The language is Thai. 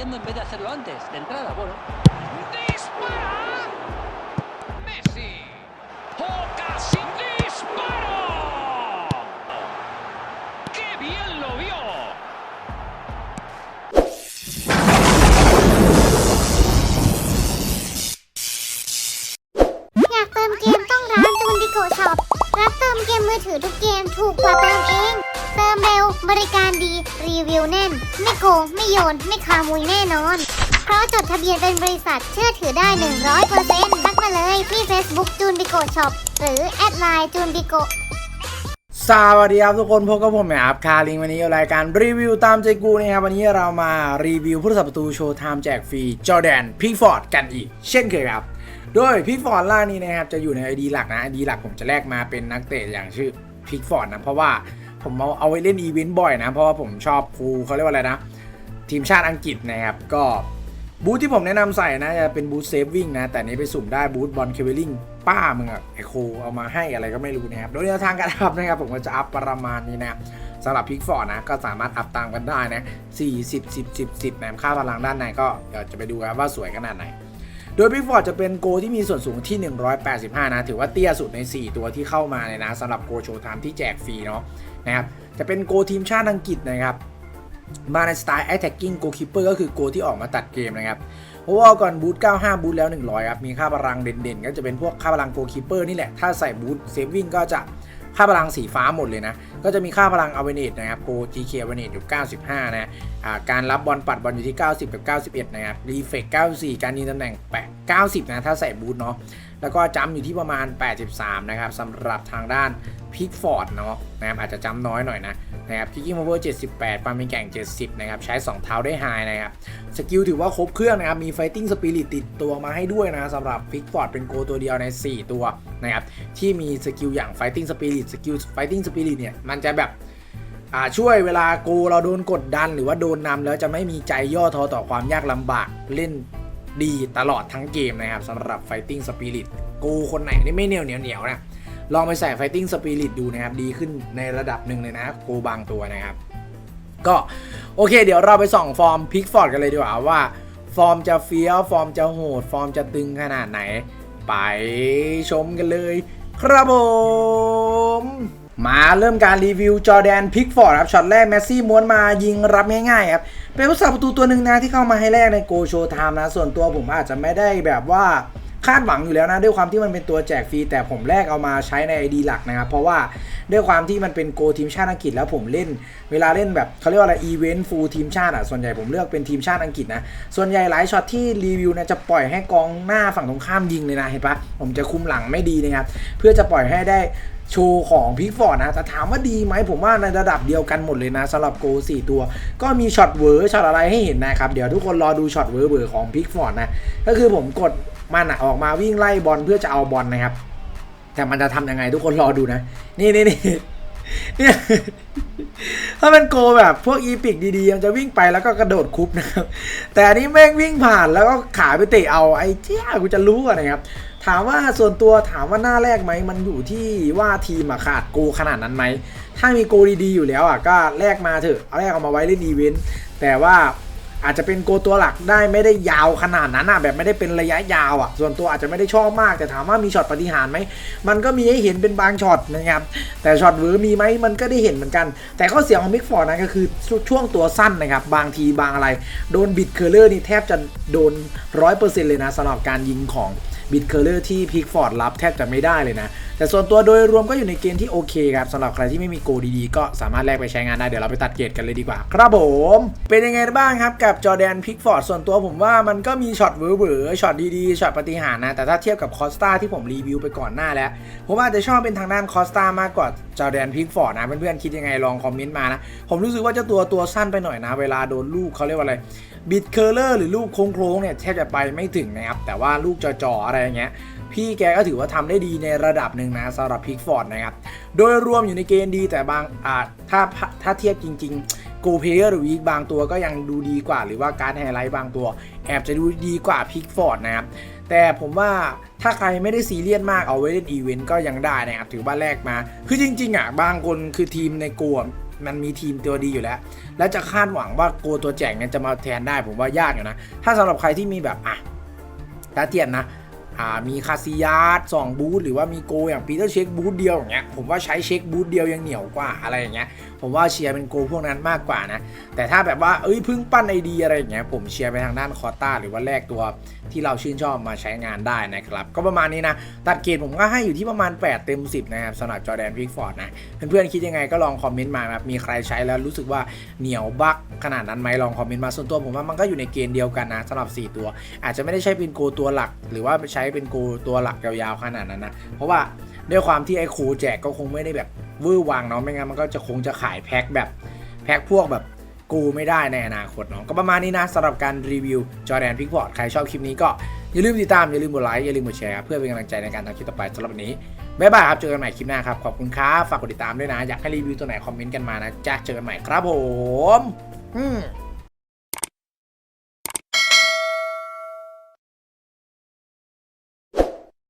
haciendo en vez de hacerlo antes, de entrada, bueno. ¡Dispara! ¡Messi! ¡Ocasión! ¡Disparo! ¡Qué bien lo vio! อยากเติมเกมต้องร้านจูนดิโกช็อป รับเติมเกมมือถือทุกเกมถูกกว่าเติมเอง เติมเร็วบริการดีรีวิวแน่น ไม่โกงไม่โยน ไม่คามุยแน่นอน เพราะจดทะเบียนเป็นบริษัทเชื่อถือได้ 100%ทักมาเลยที่ Facebook จูนดิโกช็อปหรือแอดไลน์จูนดิโกสวัสดีครับทุกคนพบกับผมแหมครับคาริงวันนี้รายการรีวิวตามใจกูนะครับวันนี้เรามารีวิวผู้รักษาประตูโชว์ไทม์แจกฟรีจอแดนพิกฟอร์ดกันอีก เช่นเคยครับ โดยพิกฟอร์ดล่านี้นะครับจะอยู่ในไอดีหลักนะไอดีหลักผมจะแลกมาเป็นนักเตะอย่างชื่อพิกฟอร์ดนะเพราะว่า ผมเอาเอาไว้เล่นอีเวนต์บ่อยนะ เพราะว่าผมชอบฟูเขาเรียกว่าอะไรนะ ทีมชาติอังกฤษนะครับ ก็บูธที่ผมแนะนำใส่นะจะเป็นบูธเซฟวิ่งนะ แต่นี้ไปสุ่มได้บูธบอลเคเวลิงป้ามึงอะไอโคเอามาให้อะไรก็ไม่รู้นะครับ โดยแนวทางการอัพนะครับ ผมก็จะอัพประมาณนี้นะสำหรับพิกฟอร์ดนะ ก็สามารถอัพตามกันได้นะ 40 10 10 10นะค่าพลังด้านในก็เดี๋ยวจะไปดูกันว่าสวยขนาดไหน โดยพิกฟอร์ดจะเป็นโกที่มีส่วนสูงที่ 185 นะ ถือว่าเตี้ยสุดใน 4 ตัวที่เข้ามาเลยนะสำหรับโกโชว์ไทม์ที่แจกฟรีเนาะนะครับจะเป็นโกทีมชาติอังกฤษนะครับมาในสไตล์ attacking goalkeeper ก็คือโกที่ออกมาตัดเกมนะครับเพราะว่าก่อนบูท95 บูทแล้ว 100 ครับ มีค่าพลังเด่นๆ ก็จะเป็นพวกค่าพลัง goalkeeper นี่แหละ ถ้าใส่บูท saving ก็จะ ค่าพลังสีฟ้าหมดเลยนะ ก็จะมีค่าพลังอเวนิตนะครับโคจีเคอเวนิตอยู่ 95 นะอ่าการรับบอลปัดบอลอยู่ที่ 90 กับ 91 นะครับรีเฟก94 การยิงตำแหน่งแปะ90 นะ ถ้าใส่บูทเนาะ แล้วก็จำอยู่ที่ประมาณ 83 นะครับสำหรับทางด้านพิกฟอร์ดเนาะนะครับอาจจะจำน้อยหน่อยนะนะครับคิกกิ้งโอเวอร์78ปามีแก่ง 70 นะครับ ใช้ 2 เท้าได้ไฮนะครับ สกิลถือว่าครบเครื่องนะครับ มีไฟติ้งสปิริตติดตัวมาให้ด้วยนะสำหรับพิกฟอร์ดเป็นโกตัวเดียวใน 4 ตัวนะครับ ที่มีสกิลอย่างไฟติ้งสปิริตสกิลไฟติ้งสปิริตเนี่ย มันจะแบบช่วยเวลาโกเราโดนกดดัน หรือว่าโดนนำแล้วจะไม่มีใจย่อท้อต่อความยากลำบากเล่น ดีตลอดทั้งเกมนะครับสำหรับ Fighting Spirit โกคนไหนนี่ไม่เหนียวเหนียวเหนียวนะลองไปใส่ Fighting Spirit ดูนะครับ ดีขึ้นในระดับหนึ่งเลยนะโกบางตัวนะครับ ก็โอเค เดี๋ยวเราไปส่องฟอร์มพิกฟอร์ดกันเลยดีกว่าว่า ฟอร์มจะเฟี้ยว ฟอร์มจะโหด ฟอร์มจะตึงขนาดไหน ไปชมกันเลย ครับผม มาเริ่มการรีวิวจอแดนพิกฟอร์ดครับช็อตแรกแมสซี่ม้วนมายิงรับง่ายๆครับ เป็นผู้สาประตูตัวหนึ่งนะที่เข้ามาให้แรกในโกโชไทม์นะ ส่วนตัวผมอาจจะไม่ได้แบบว่าคาดหวังอยู่แล้วนะ ด้วยความที่มันเป็นตัวแจกฟรี แต่ผมแรกเอามาใช้ใน ID หลักนะครับ เพราะว่าด้วยความที่มันเป็นโกทีมชาติอังกฤษแล้วผมเล่น เวลาเล่นแบบเขาเรียกว่าอะไรอีเวนต์ฟูลทีมชาติอะส่วนใหญ่ผมเลือกเป็นทีมชาติอังกฤษนะส่วนใหญ่หลายช็อตที่รีวิวนะจะปล่อยให้กองหน้าฝั่งตรงข้ามยิงเลยนะเห็นปะผมจะคุมหลังไม่ดีนะครับเพื่อจะปล่อยให้ได้ โชว์ของพิกฟอร์ดนะแต่ถามว่าดีไหมผมว่าในระดับเดียวกันหมดเลยนะสำหรับโก4ตัว ก็มีช็อตเวอร์ช็อตอะไรให้เห็นนะครับเดี๋ยวทุกคนรอดูช็อตเวอร์เวอร์ของพิกฟอร์ดนะก็คือผมกดมันออกมาวิ่งไล่บอลเพื่อจะเอาบอลนะครับ แต่มันจะทำยังไงทุกคนรอดูนะ นี่นี่นี่เนี่ยถ้าเป็นโกแบบพวกอีพิกดีๆมันจะวิ่งไปแล้วก็กระโดดคุบนะครับ แต่อันนี้แม่งวิ่งผ่านแล้วก็ขาไปเตะเอาไอ้เจ้ากูจะรู้อะนะครับ ถามว่าส่วนตัวถามว่าหน้าแรกไหมมันอยู่ที่ว่าทีมขาดโกขนาดนั้นไหมถ้ามีโกดีๆอยู่แล้วอะก็แลกมาเถอะเอาแลกเอามาไว้เล่นอีเวนต์แต่ว่าอาจจะเป็นโกตัวหลักได้ไม่ได้ยาวขนาดนั้นอะแบบไม่ได้เป็นระยะยาวอะส่วนตัวอาจจะไม่ได้ชอบมาก แต่ถามว่ามีช็อตปฏิหารไหมมันก็มีให้เห็นเป็นบางช็อตนะครับแต่ช็อตเวอร์มีไหมมันก็ได้เห็นเหมือนกัน แต่ข้อเสียของมิกฟอร์ดนะก็คือช่วงตัวสั้นนะครับบางทีบางอะไร โดนบิดเคอร์เลอร์นี่แทบจะโดนร้อยเปอร์เซ็นต์เลยนะสำหรับการยิงของ บิดเคอร์เลอร์ที่พิกฟอร์ดรับแทบจะไม่ได้เลยนะ แต่ส่วนตัวโดยรวมก็อยู่ในเกณฑ์ที่โอเคครับสำหรับใครที่ไม่มีโกดีๆ ก็สามารถแลกไปใช้งานได้ เดี๋ยวเราไปตัดเกรดกันเลยดีกว่า ครับผม เป็นยังไงบ้างครับกับจอแดนพิกฟอร์ดส่วนตัวผมว่ามันก็มีช็อตเวอร์เวอร์ช็อตดีๆช็อตปฏิหารนะแต่ถ้าเทียบกับคอสตาที่ผมรีวิวไปก่อนหน้าแล้วผมอาจจะชอบเป็นทางด้านคอสตามากกว่าจอแดนพิกฟอร์ดนะเพื่อนๆคิดยังไงลองคอมเมนต์มานะผมรู้สึกว่าเจ้าตัวตัวสั้นไปหน่อยนะ เวลาโดนลูกเขาเรียกว่าอะไรบิดเคอร์เลอร์หรือลูกโค้งๆเนี่ยแทบจะไปไม่ถึงนะครับ แต่ว่าลูกจ่อๆอะไรเงี้ย พี่แกก็ถือว่าทำได้ดีในระดับหนึ่งนะสำหรับพิกฟอร์ดนะครับ โดยรวมอยู่ในเกณฑ์ดีแต่บางอาถ้าถ้าเทียบจริง ๆโกเพเยอร์หรือวีบางตัวก็ยังดูดีกว่า หรือว่าการไฮไลท์บางตัว แอบจะดูดีกว่าพิกฟอร์ดนะครับ แต่ผมว่าถ้าใครไม่ได้ซีเรียสมากเอาไว้เล่นอีเวนต์ก็ยังได้นะครับ ถือว่าแลกมา คือจริง ๆอะบางคนคือทีมในโกอะ มันมีทีมตัวดีอยู่แล้ว แล้วจะคาดหวังว่าโกตัวแจกเนี่ยจะมาแทนได้ผมว่ายากอยู่นะ ถ้าสำหรับใครที่มีแบบอะตาเทียนนะ มีคาซิยาสสองบูธหรือว่ามีโกอย่างปีเตอร์เช็คบูธเดียวอย่างเงี้ยผมว่าใช้เช็คบูธเดียวยังเหนียวกว่าอะไรอย่างเงี้ยผมว่าเชียร์เป็นโกพวกนั้นมากกว่านะแต่ถ้าแบบว่าเอ้ยพึ่งปั้นไอเดียอะไรอย่างเงี้ยผมเชียร์ไปทางด้านคอต้าหรือว่าแลกตัวที่เราชื่นชอบมาใช้งานได้นะครับ ก็ประมาณนี้นะ ตัดเกรดผมก็ให้อยู่ที่ประมาณ 8 เต็ม 10 นะครับสำหรับจอแดนพิกฟอร์ดนะ เพื่อนๆคิดยังไงก็ลองคอมเมนต์มาครับมีใครใช้แล้วรู้สึกว่าเหนียวบักขนาดนั้นไหมลองคอมเมนต์มาส่วนตัวผมว่ามันก็อยู่ในเกณฑ์เดียวกันนะสำหรับ 4 ตัว อาจจะไม่ได้ใช้เป็นโกตัวหลัก หรือว่าใช้เป็นโกตัวหลักยาวๆขนาดนั้นนะ เพราะว่าด้วยความที่ไอ้โคแจกก็คงไม่ได้แบบวอร์วังเนาะไม่งั้นมันก็จะคงจะขายแพ็คแบบแพ็คพวกแบบกูไม่ได้ในอนาคตเนาะก็ประมาณนี้นะสำหรับการรีวิวจอแดนพิกพอร์ตใครชอบคลิปนี้ก็อย่าลืมติดตาม อย่าลืมกดไลค์ อย่าลืมกดแชร์ เพื่อเป็นกำลังใจในการทำคลิปต่อไปสำหรับวันนี้ บ๊ายบายครับ เจอกันใหม่คลิปหน้าครับ ขอบคุณครับ ฝากกดติดตามด้วยนะ อยากให้รีวิวตัวไหนคอมเมนต์กันมานะจ้าเจอกันใหม่ครับผม อืม